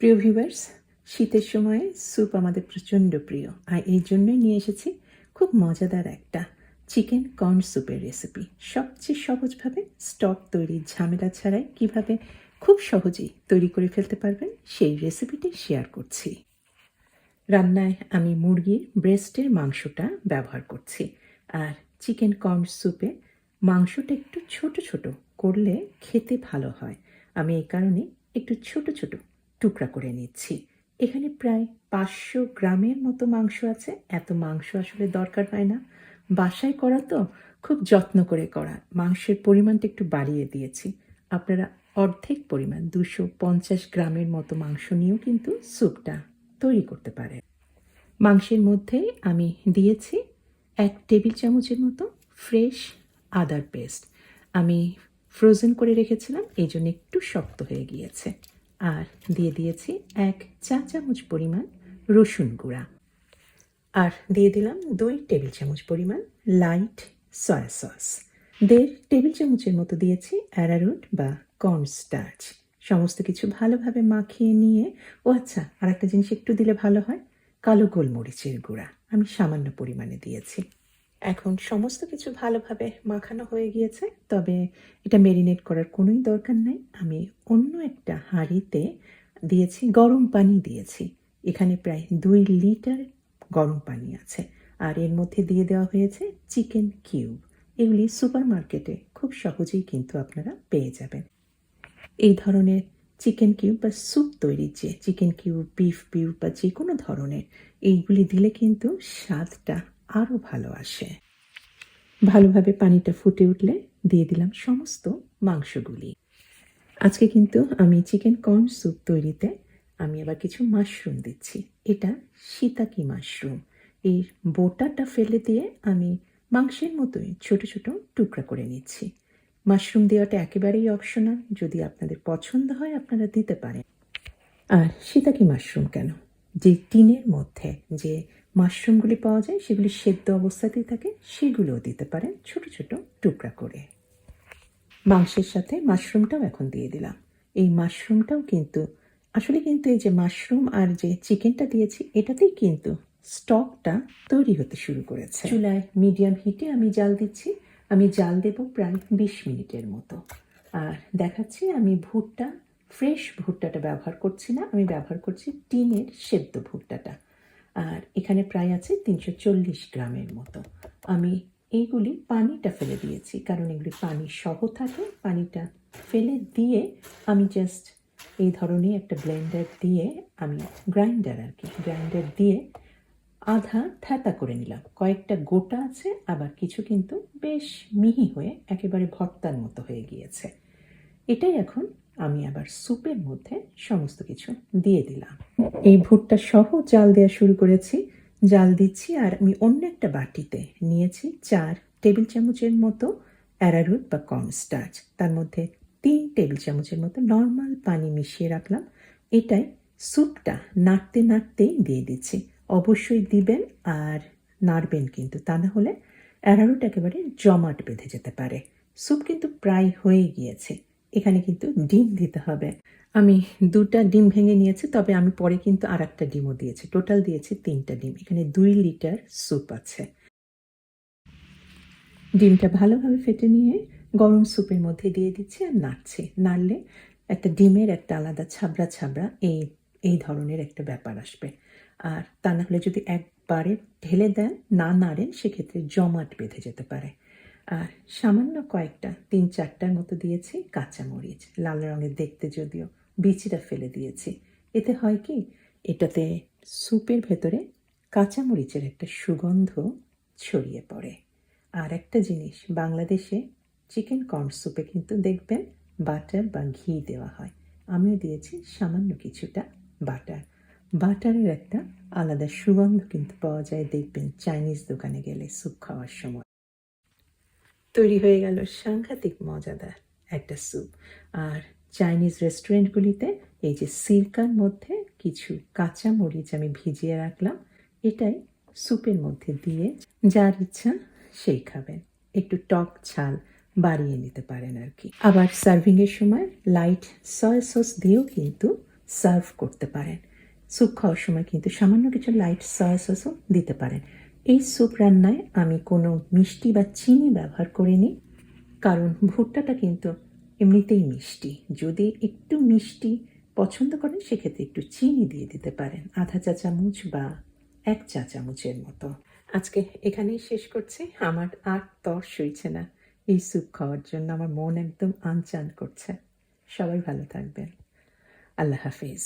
প্রিয় ভিউয়ার্স শীতের সময় স্যুপ আমাদের প্রচণ্ড প্রিয়। আর এই জন্যই নিয়ে এসেছি খুব মজাদার একটা চিকেন কর্ন স্যুপের রেসিপি সবচেয়ে সহজভাবে স্টক তৈরির ঝামেলা ছাড়াই কীভাবে খুব সহজেই তৈরি করে ফেলতে পারবেন, সেই রেসিপিটি শেয়ার করছি। রান্নায় আমি মুরগির ব্রেস্টের মাংসটা ব্যবহার করছি। আর চিকেন কর্ন স্যুপে মাংসটা একটু ছোট ছোট করলে খেতে ভালো হয়। আমি এই কারণে একটু ছোট ছোট টুকরা করে নিচ্ছি। এখানে প্রায় পাঁচশো গ্রামের মতো মাংস আছে। এত মাংস আসলে দরকার হয় না। বাসায় করা তো খুব যত্ন করে করা। মাংসের পরিমাণটা একটু বাড়িয়ে দিয়েছি। আপনারা অর্ধেক পরিমাণ, দুশো পঞ্চাশ গ্রামের মতো মাংস নিয়েও কিন্তু স্যুপটা তৈরি করতে পারে মাংসের মধ্যে আমি দিয়েছি এক টেবিল চামচের মতো ফ্রেশ আদার পেস্ট। আমি ফ্রোজেন করে রেখেছিলাম, এই জন্য একটু শক্ত হয়ে গিয়েছে। আর দিয়ে দিয়েছি এক চা চামচ পরিমাণ রসুন গুঁড়া। আর দিয়ে দিলাম দুই টেবিল চামচ পরিমাণ লাইট সয়া সস। দেড় টেবিল চামচের মতো দিয়েছি অ্যারারুট বা কর্ন স্টার্চ সমস্ত কিছু ভালোভাবে মাখিয়ে নিয়ে, ও আচ্ছা আর একটা জিনিস একটু দিলে ভালো হয়, কালো গোলমরিচের গুঁড়া আমি সামান্য পরিমাণে দিয়েছি। এখন সমস্ত কিছু ভালোভাবে মাখানো হয়ে গিয়েছে, তবে এটা মেরিনেট করার কোনোই দরকার নেই। আমি অন্য একটা হাঁড়িতে দিয়েছি, গরম পানি দিয়েছি। এখানে প্রায় দুই লিটার গরম পানি আছে। আর এর মধ্যে দিয়ে দেওয়া হয়েছে চিকেন কিউব। এগুলি সুপার মার্কেটে খুব সহজেই কিন্তু আপনারা পেয়ে যাবেন। এই ধরনের চিকেন কিউব বা স্যুপ তৈরির যে, চিকেন কিউব, বিফ কিউব বা যে কোনো ধরনের, এইগুলি দিলে কিন্তু স্বাদটা আরও ভালো আসে। ভালোভাবে পানিটা ফুটে উঠলে দিয়ে দিলাম সমস্ত মাংসগুলি। আজকে কিন্তু আমি চিকেন কর্ন স্যুপ তৈরিতে আমি আবার কিছু মাশরুম দিচ্ছি। এটা সীতাকি মাশরুম। এই বোটাটা ফেলে দিয়ে আমি মাংসের মতোই ছোট ছোট টুকরা করে নিচ্ছি। মাশরুম দেওয়াটা একেবারেই অপশনাল। যদি আপনাদের পছন্দ হয়, আপনারা দিতে পারেন। আর সীতাকি মাশরুম কেন? যে টিনের মধ্যে যে মাশরুমগুলি পাওয়া যায়, সেগুলি সেদ্ধ অবস্থাতেই থাকে, সেগুলোও দিতে পারেন ছোট ছোট টুকরা করে। মাংসের সাথে মাশরুমটাও এখন দিয়ে দিলাম। এই মাশরুমটাও কিন্তু, আসলে কিন্তু এই যে মাশরুম আর যে চিকেনটা দিয়েছি, এটাতেই কিন্তু স্টকটা তৈরি হতে শুরু করেছে। চুলায় মিডিয়াম হিটে আমি জাল দিচ্ছি। আমি জাল দেব প্রায় বিশ মিনিটের মতো। আর দেখাচ্ছি আমি ভুট্টা, ফ্রেশ ভুট্টাটা ব্যবহার করছি না, আমি ব্যবহার করছি টিনের সেদ্ধ ভুট্টাটা। আর এখানে প্রায় আছে তিনশো চল্লিশ গ্রামের মতো। আমি এইগুলি পানিটা ফেলে দিয়েছি, কারণ এগুলি পানি সহ থাকে। পানিটা ফেলে দিয়ে আমি জাস্ট এই ধরনের একটা ব্লেন্ডার দিয়ে আমি গ্রাইন্ডার আর কি গ্রাইন্ডার দিয়ে আধা থ্যাতা করে নিলাম। কয়েকটা গোটা আছে, আবার কিছু কিন্তু বেশ মিহি হয়ে একেবারে ভর্তার মতো হয়ে গিয়েছে। এটাই এখন আমি আবার স্যুপের মধ্যে সমস্ত কিছু দিয়ে দিলাম। এই ভুট্টা সহ জাল দেওয়া শুরু করেছি। জাল দিচ্ছি আর আমি অন্য একটা বাটিতে নিয়েছি চার টেবিল চামচের মতো অ্যারারুট বা কর্নস্টার্চ। তার মধ্যে তিন টেবিল চামচের মতো নর্মাল পানি মিশিয়ে রাখলাম। এটাই স্যুপটা নাড়তে নাড়তেই দিয়ে দিচ্ছি। অবশ্যই দিবেন আর নাড়বেন কিন্তু, তা না হলে অ্যারারুট একেবারে জমাট বেঁধে যেতে পারে। স্যুপ কিন্তু প্রায় হয়ে গিয়েছে। এখানে কিন্তু ডিম দিতে হবে। আমি দুটা ডিম ভেঙে নিয়েছি, তবে আমি পরে কিন্তু আর একটা ডিমও দিয়েছি। টোটাল দিয়েছি তিনটা ডিম। এখানে দুই লিটার স্যুপ আছে। ডিমটা ভালোভাবে ফেটে নিয়ে গরম স্যুপের মধ্যে দিয়ে দিচ্ছি আর নাড়ছি। নাড়লে একটা ডিমের একটা আলাদা ছাবড়া ছাবড়া এই এই ধরনের একটা ব্যাপার আসবে। আর তা না হলে যদি একবারে ঢেলে দেন, না নাড়েন, সেক্ষেত্রে জমাট বেঁধে যেতে পারে। আর সামান্য কয়েকটা, তিন চারটার মতো দিয়েছি কাঁচামরিচ লাল রঙের দেখতে যদিও বিচিটা ফেলে দিয়েছি। এতে হয় কি, এটাতে স্যুপের ভেতরে কাঁচামরিচের একটা সুগন্ধ ছড়িয়ে পড়ে। আর একটা জিনিস, বাংলাদেশে চিকেন কর্ন স্যুপে কিন্তু দেখবেন বাটার বা ঘি দেওয়া হয়। আমিও দিয়েছি সামান্য কিছুটা বাটার। বাটারের একটা আলাদা সুগন্ধ কিন্তু পাওয়া যায় দেখবেন চাইনিজ দোকানে গেলে স্যুপ খাওয়ার সময়। তৈরি হয়ে গেল সাংঘাতিক মজাদার একটা স্যুপ। আর চাইনিজ রেস্টুরেন্টগুলিতে এই যে সিরকার মধ্যে কিছু কাঁচা মরিচ আমি ভিজিয়ে রাখলাম, এটাই স্যুপের মধ্যে দিয়ে যার ইচ্ছা সেই খাবেন। একটু টক ছাল বাড়িয়ে নিতে পারেন আর কি। আবার সার্ভিংয়ের সময় লাইট সয়া সস দিয়েও কিন্তু সার্ভ করতে পারেন। স্যুপ খাওয়ার সময় কিন্তু সামান্য কিছু লাইট সয়া সসও দিতে পারেন। এই স্যুপ রান্নায় আমি কোনো মিষ্টি বা চিনি ব্যবহার করিনি, কারণ ভুট্টাটা কিন্তু এমনিতেই মিষ্টি। যদি একটু মিষ্টি পছন্দ করেন, সেক্ষেত্রে একটু চিনি দিয়ে দিতে পারেন, আধা চা চামচ বা এক চা চামচের মতো। আজকে এখানেই শেষ করছি। আমার আর তর সইছে না এই স্যুপ খাওয়ার জন্য। আমার মন একদম আনচান করছে। সবাই ভালো থাকবেন। আল্লাহ হাফিজ।